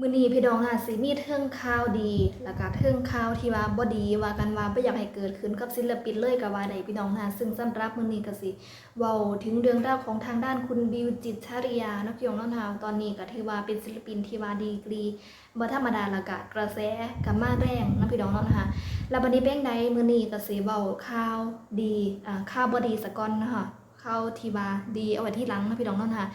มื้อนี้พี่น้องค่ะสิมีเทิงข่าวดี แล้วก็เทิงข่าวที่ว่าบ่ดีว่ากันว่าบ่อยากให้เกิดขึ้นกับศิลปินเลยก็ว่าได้พี่น้องค่ะซึ่งสำหรับมื้อนี้ก็สิเว้าถึงเรื่องราวของทางด้านคุณบิวจิตชริยานาะพี่น้องเนาะค่ะตอนนี้ก็ถือว่าเป็นศิลปินที่ว่าดีกรีบ่ธรรมดาแล้วก็กระแสก็มาแรงนาะพี่น้องเนาะคะแล้วบัดนี้เป็นใดมื้อนี้ก็สิเว้าข่าวดีอ่าข่าวบ่ดีซะก่อนนะคะ ข่าวที่ว่าดีเอาไว้ที่หลังนะพี่น้องเนาะค่ะ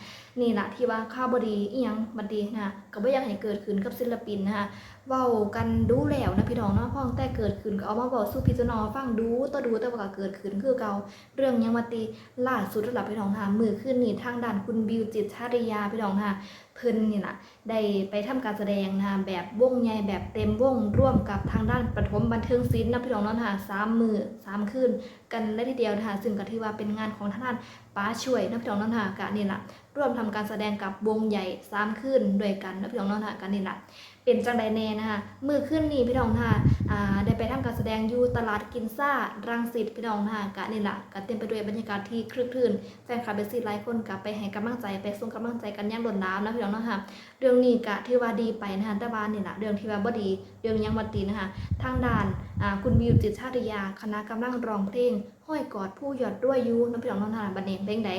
นี่แหละที่ว่าข้าวบดีอีหยังบัดดีนะก็ไม่อยากให้เกิดขึ้นกับศิลปินนะคะ เว้ากันดูแล้วนะพี่น้องเนาะพ้องแต่เกิดขึ้นก็เอามาเว้าสู่พี่น้อฟังดูต่อดูแต่ว่าก็เกิดขึ้นคือเก่าเรื่องยังมาตีล่าสุดแล้วล่ะพี่น้องค่ะมือขึ้นนี่ทางด้านคุณบิวจิตชาริยาพี่น้องค่ะเพิ่นนี่ล่ะได้ไปทำการแสดงนะแบบวงใหญ่แบบเต็มวงร่วมกับทางด้านปฐมบันเทิงศิลป์นะพี่น้องเนาะค่ะสามมือสามคืนกันเลยทีเดียวนะคะซึ่งก็ถือว่าเป็นงานของทางด้าน ป้าช่วยนะพี่น้องนาะค่ะกะนี่ล่ะร่วมทำการแสดงกับวงใหญ่สามขึ้นด้วยกันนะพี่น้องนาะค่ะกันนี่แหละเป็นจังใดแน่นะคะมือขึ้นนี่พี่น้องค่ะอ่าได้ไปทำการแสดงอยู่ตลาดกินซ่ารังสิตพี่น้องค่ะกันนี่แหละก็เต็มไปด้วยบรรยากาศที่คลึกคลื่นแฟนคลับเบสซี่หลายคนกับไปให้กำลังใจไปส่งกำลังใจกันย่างหล้นหลามนะพี่น้องนาะคะเรื่องนี้ก็ถือว่าดีไปนะคะแต่ว่านี่แหละเรื่องที่ว่าบ่ดี เรื่องยังบ่ดีนะคะทางด้านอ่าคุณบิวจิตชาติยาคณะกำลังร้องเพลง ห้อยกอดผู้หยอดด้วยยูนะพี่น้องเนาะค่ะบัดนี้เพลงใด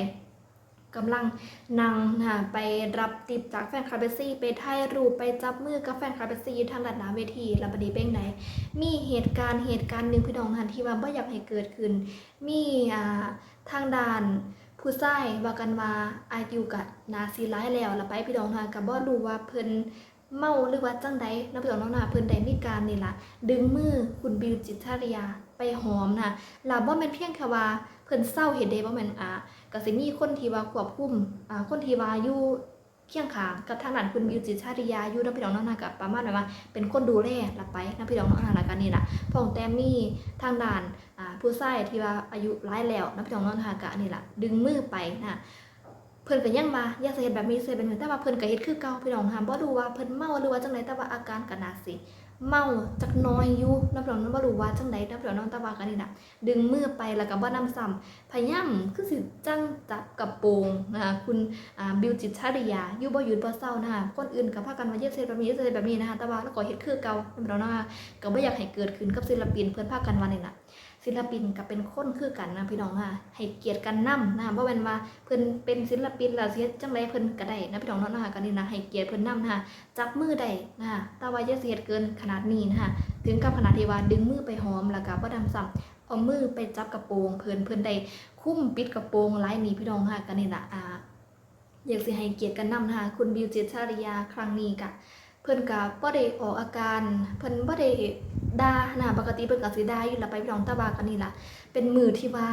กำลังนั่งนะคะไปรับติปจากแฟนคลับเบซี่ไปถ่ายรูปไปจับมือกับแฟนคลับเบซี่ทางด้านหน้าเวทีล้วบัดนี้เป็นไหน มีเหตุการณ์เหตุการณ์หนึ่งพี่น้องทันที่ว่าบ่อยากให้เกิดขึ้น มีอ่าทางด้านผู้ชายว่ากันว่าอายุกับนาซีร้ายแล้วแล้วไปพี่น้องทานก็บ่รู้ว่าเพิ่นเมาหรือว่าจังใดนะพี่น้องเนาะนะเพิ่นได้มีการนี่ล่ะดึงมือคุณบิวจิตรชาริยา ไปหอมนะล้วบ่แม่นเพียงแค่ว่าเพิ่นเศร้าเห็นเด้บ่แม่นอ่าก็สิมีคนที่ว่าควบคุมอ่าคนที่ว่าอยู่เคียงข้างกับทางด้านคุณบิวจิตชาติยาอยู่นำพี่น้องน้องนากับประมาณแบบว่าเป็นคนดูแลละไปนำพี่น้องน้องนาละกันนี่ล่ะพองแต่มีทางด้านอ่าผู้ชายที่ว่าอายุหลายแล้วนำพี่น้องน้องนากะนี่ล่ะดึงมือไปนะเพิ่นก็ยังมาอยากสิเฮ็ดแบบนี้สิเป็นเหมือนแต่ว่าเพิ่นก็เฮ็ดคือเก่าพี่น้องค่ะบ่รู้ว่าเพิ่นเมาหรือว่าจังไดแต่ว่าอาการก็น่าสิ เมาจักน้อยอยู่นำพี่น้ำบ่รู้ว่าจังไดนำเหลืองแต่ว่ากันนี่ล่ะ ดึงมือไปแล้วก็บ่นำซ้ำพยายามคือสิจังจับกระโปรงนะคะคุณบิวจิตชาริยาอยู่บ่หยุดบ่เศร้านะคะคนอื่นก็พากันมาเย็ดเซแบบนี้เย็ดเซแบบนี้นะคะแต่ว่าแล้วก็เฮ็ดคือเก่าเป็นเรนะคะก็บ่อยากให้เกิดขึ้นกับศิลปินเพิ่นพากันว่านี่ล่ะ ศิลปินก็เป็นคนคือกันนะพี่น้องค่ะให้เกียรติกันนำนะคะบ่แม่นว่าเพิ่นเป็นศิลปินแล้วสิเฮ็ดจังไดเพิ่นก็ได้นะพี่น้องเนาะนะคะก็นี่นะให้เกียรติเพิ่นนำนะคะจับมือได้นะคะแต่ว่าอย่าสิเฮ็ดเกินขนาดนี้นะคะถึงกับขนาดที่ว่าดึงมือไปหอมแล้วก็บ่นำซ้ำเอามือไปจับกระโปรงเพิ่นเพิ่นได้คุ้มปิดกระโปรงลายนี้พี่น้องค่ะกันนี่ละอ่าอยากสิให้เกียรติกันนำนะคะคุณบิวจิตชาริยาครั้งนี้กะ เพิ่นก็บ่ได้ออกอาการ เพิ่นบ่ได้ด่านะปกติเพิ่นก็สิด่าอยู่ละไปพี่น้องตาบากันนี่ล่ะเป็นมือที่ว่า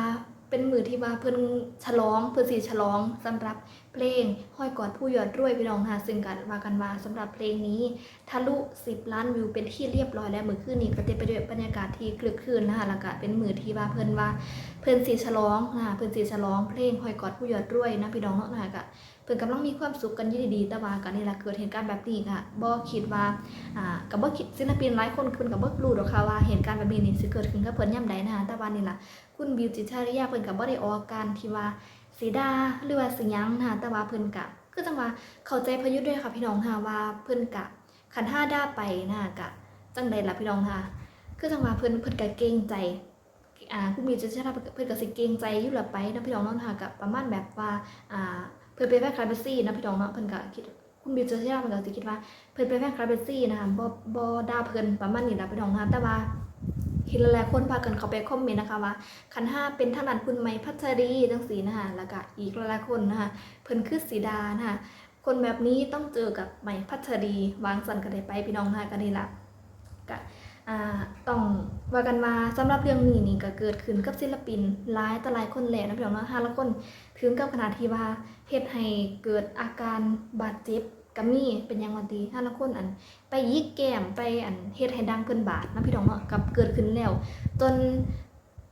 เป็นมือที่ว่าเพิ่นฉลองเพิ่นสิฉลองสำหรับ เพลงห้อยกอดผู้ยอดรวยพี่น้องค่ะซึ่งกันว่ากันว่าสำหรับเพลงนี้ ทะลุ 10 ล้านวิวเป็นที่เรียบร้อยแล้วมือคืนนี้ก็เต็มไปด้วยบรรยากาศที่คลึกคลืนนะคะแล้วก็เป็นมือที่ว่าเพิ่นว่าเพิ่นสีฉลองนะคะเพิ่นสีฉลองเพลงห้อยกอดผู้ยอดรวยนะพี่น้องเนาะนะคะก็เพิ่อนกำลังมีความสุขกันยู่ดีๆแต่ว่ากันนี่แหละเกิดเหตุการณ์แบบนี้ค่ะบ่คิดว่าอ่าก็บ่คิดศิลปินหลายคนเพิ่นก็บ่รู้ดอกค่ะว่าเหตุการณ์แบบนี้นี่สิเกิดขึ้นกับเพิ่นยามใดนะคะแต่ว่านี่ล่ะคุณบิวจิตชาริยาเพิ่นก็บ่ได้ออกการที่ว่า สีดาหรือว่าสิหยังนะคะแต่ว่าเพิ่นก็คือจังว่าเข้าใจพิ่นอยู่ด้วยค่ะพี่น้องค่ะว่าเพิ่นก็ขันห้าด้าไปนะกะจังใดล่ะพี่น้องค่ะคือจังว่าเพิ่นเพิ่นก็เกรงใจอ่าผู้มีจิตใจเพิ่อนก็สิเกรงใจอยู่ละไปนะพี่น้องนาะค่ะกับประมาณแบบว่าอ่าเพิ่อนเป็นแฟนคลับเบซี่นะพี่น้องเนาะเพิ่อนก็คิดคุณบิวจิตใจเพิ่นก็สิคิดว่าเพิ่อนเป็นแฟนคลับเบซี่นะคะบ่บ่ดาเพิ่อนประมาณนี้ละพี่น้องค่ะแต่ว่า เห็นหลายๆคนพากันเข้าไปคอมเมนต์นะคะว่าขันห้าเป็นทางด้านคุณไม้พัชรีจังซี่นะคะแล้วก็อีกหลายๆคนนะคะเพิ่นคือสีดานะคะคนแบบนี้ต้องเจอกับใหม่พัชรีวางสันกันได้ไปพี่น้องค่ะกันนี่ละก็ต้องว่ากันมาสำหรับเรื่องนี้นี่ก็เกิดขึ้นกับศิลปินหลายต่หลายคนแหละนะพี่น้องนะห้าละคนถึงกับขนาดที่ว่าเฮ็ดให้เกิดอาการบาดเจ็บ ก็มีเป็นย่างวันดีห้าละคนอัน ไปยิกแก้มไปอันเฮ็ดให้ดังเพิ่นบาดนะพี่น้องเนาะกับเกิดขึ้นแล้ว จน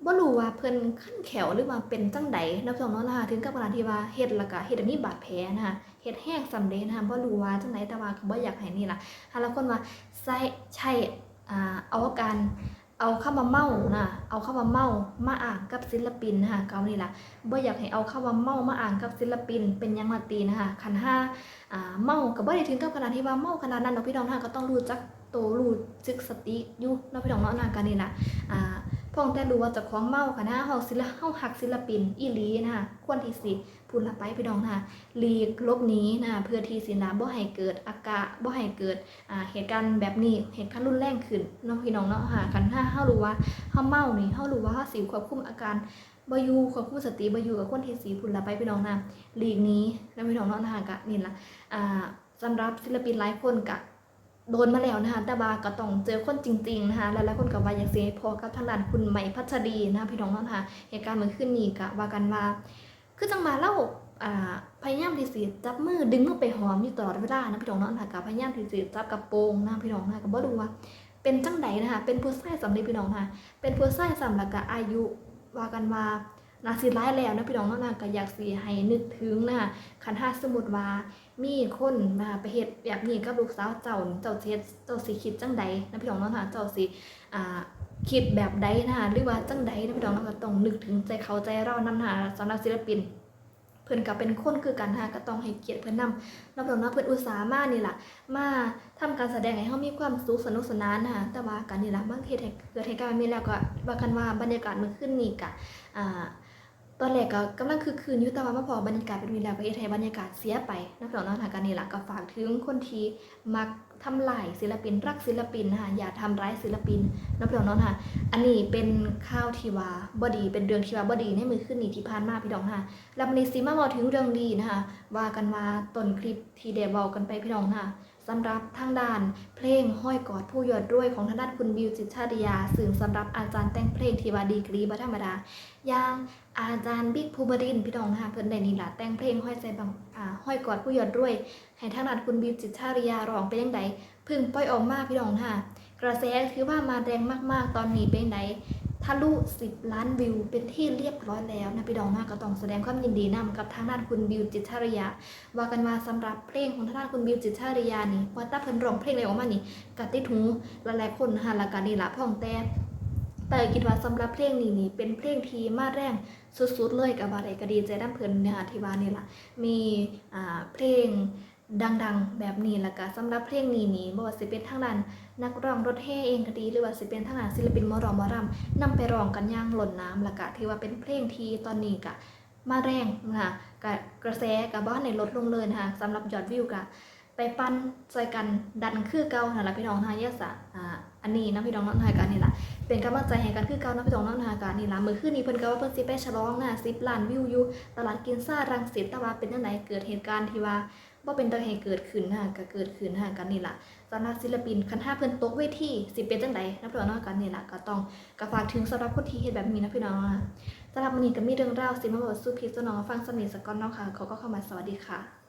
บ่รู้ว่าเพิ่นขั้นแขวหรือว่าเป็นจังใดนะพี่น้องเนาะนะคะถึงกับขนาดที่ว่าเฮ็ดแล้วก็เฮ็ดให้มีบาดแผลนะคะเฮ็ดแห้งสำเร็จนะคะบ่รู้ว่าจังไดแต่ว่าก็บ่อยากให้นี่ล่ะหาละคนว่าใช้ใช้อ่าเอาการ เอาเข้ามาเมานะเอาเข้ามาเมามาอ่างกับศิลปินนะคะเกานี่ล่ะบ่อยากให้เอาเข้ามาเมามาอ่างกับศิลปิน เป็นยังมาตีนะคะคันห้าอ่าเมากับ่ได้ถึงกับขนาดที่ว่าเมาขนาดนั้นเนาะพี่น้องนะคะก็ต้องรู้จักโตวรู้จึกสติอยู่เนาะพี่น้องเนาะนากันนี่ล่ะอ่า พ่องแต่รู้ว่าจะคล้องเมาค่ะนะเฮาศิลเฮาหักศิลปินอีลีนะคะควรที่สิพูดละไปพี่น้องนะคะหลีกลบนี้นะคะเพื่อที่สินะบ่ให้เกิดอากาศบ่ให้เกิดอ่าเหตุการณ์แบบนี้เหตุการณ์รุนแรงขึ้นเน้องพี่น้องเนาะค่ะกันถ้าเฮารู้ว่าเฮาเมานี่เฮารู้ว่าเฮาสิควบคุมอาการบ่อยู่ควบคุมสติบ่อยู่กับคนที่สีพุ่นละไปพี่น้องนะหลีกนี้แล้วพี่น้องเนาะนะคะกะนี่ล่ะอ่าสำหรับศิลปินหลายคนกะ โดนมาแล้วนะคะแต่ว่าก็ต้องเจอคนจริงๆนะคะหลายๆคนก็ว่าอยากสิให้พอกับทางด้านคุณใหม่พัชรีนะคะพี่น้องเนาะค่ะเหตุการณ์เมื่อคืนนี้กะว่ากันว่า คือจังมาเล่าอ่าพยายามที่สิจับมือดึงมือไปหอมอยู่ตลอดเวลานะพี่น้องเนาะค่ะกับพยายามที่สิจับกระโปรงนะพี่น้องนะก็บ่รู้ว่าเป็นจังใดนะคะเป็นผู้ชายสำเร็จพี่น้องนะคะเป็นผู้ชายสำหรับกับอายุว่ากันว่า นาสิร้ายแล้วนะพี่น้องเนาะนะก็อยากสิให้นึกถึงนะคะคันถ้าสมมุติว่ามีคนมาไปเฮ็ดแบบนี้กับลูกสาวเจ้าเจ้าเฮ็ดเจ้าสิคิดจังใดนะพี่น้องเนาะค่ะเจ้าสิอ่าคิดแบบใดนะคะหรือว่าจังใดนะพี่น้องเนาะก็ต้องนึกถึงใจเขาใจเรานำนะคะสำหรับศิลปิน เพิ่อนก็เป็นคนคือกันฮะก็ต้องให้เกียรติเพิ่อนนำรับรองว่าเพิ่นอุตส่าห์มานี่แหละมาทำการแสดงให้เฮามีความสุขสนุกสนานนะคะแต่ว่าการนี่แหละบางเฮ็ดให้เกิดเหตุการณ์แบบนี้แล้วก็ว่ากันว่าบรรยากาศมื่อคืนนี้ก็อ่า ตอนแรกก็กำลังคือคืนอยู่แต่ว่ามาพอบรรยากาศเป็นวีแล้วก็เฮ็ดให้บรรยากาศเสียไปนะพี่น้องนาะทางการนี่ล่ะก็ฝากถึงคนที่มักทำลายศิลปินรักศิลปินนะคะอย่าทำร้ายศิลปินนะพี่น้องนาะค่ะอันนี้เป็นข่าวทีว่าบ่ดี เป็นเรื่องทีว่าบ่ดีในมือคืนนี้ที่ผ่านมาพี่น้องค่ะแล้ววันนี้สิมาบอกถึงเรื่องดีนะคะว่ากันว่าต้นคลิปที่ได้บอกกันไปพี่น้องนะคะ สำหรับทางด้านเพลงห้อยกอดผู้ยอดด้วยของทางด้านคุณบิวจิตชาติยาซึ่งสำหรับอาจารย์แต่งเพลงทีวาดีกรีบ่ธรรมดาอย่างอาจารย์บิ๊กภูมิรินพี่น้องนะคะเพิ่นได้นี่ล่ะแต่งเพลงห้อยใจบังอ่าห้อยกอดผู้ยอดด้วย ให้ทางด้านคุณบิวจิตชาติยาร้องเป็นยังไงพึ่งปล่อยออกมาพี่น้องค่ะกระแสคือว่ามาแรงมากๆ ตอนนี้เป็นไหน ทะลุ 10 ล้านวิว เป็นที่เรียบร้อยแล้วนะพี่ดองมากก็ต้องแสดงความยินดีนำกับทางด้านคุณบิวจิตชริยา ว่ากันว่าสำหรับเพลงของทางด้านคุณบิวจิตชริยานี่ว่าตาเพิ่นร้องเพลงอะไรออกมานี่กัดติดหูหลายๆคนนะคะละกันนี่ละพ่องแต่แต่คิดว่าสำหรับเพลงนี้นี่เป็นเพลงที่มาแรงสุดๆเลยกับบาไรก็ดีใจด้านเพิ่นเนี่ยที่ว่านี่ล่ะมีอ่าเพลง ดังๆ แบบนี้ล้วก็สำหรับเพลงนี้นี่บ่ว่าสิเป็นทางด้านนักร้องรถแห่เองก็ดีหรือว่าสิเป็นทางด้านศิลปินมอรอมอรำนำไปร้องกันย่างหล่นน้ำและกะถือว่าเป็นเพลงที่ตอนนี้กะมาแรงนะคะกะกระแสกับบ้านในลดลงเลยนะคะสำหรับยอดวิวกะไปปั้นใจกันดันคือเก่านั่นแหละพี่น้องทายาสะอ่าอันนี้นะพี่น้องน้องทายการนี่แหละเป็นกำลังใจให้กันคือเก่านะพี่น้องน้องทายการนี่ละมือขึ้นนี้เพิ่นก็ว่าเพิ่นสิไปฉลองนะสิบล้านวิวอยู่ตลาดกินซ่ารังสิตแต่ว่าเป็นจังไดเกิดเหตุการณ์ที่ว่า ว่าเป็นตัวเหตุเกิดขึ้นนะคะก็เกิดขึ้นนะกันนี่ล่ะสำหรับศิลปินคันห้าเพื่อนตกเวทีสิเป็นจังไดนะพี่น้องเนาะกันนี่ล่ะก็ต้องก็ฝากถึงสำหรับคนที่เหตุแบบนี้นะพี่น้องนะสำหรับวันนี้ก็มีเรื่องราวสิมาบอกสู้พี่สู้น้องฟังสนิทสกอนเนาะค่ะเขาก็เข้ามาสวัสดีค่ะ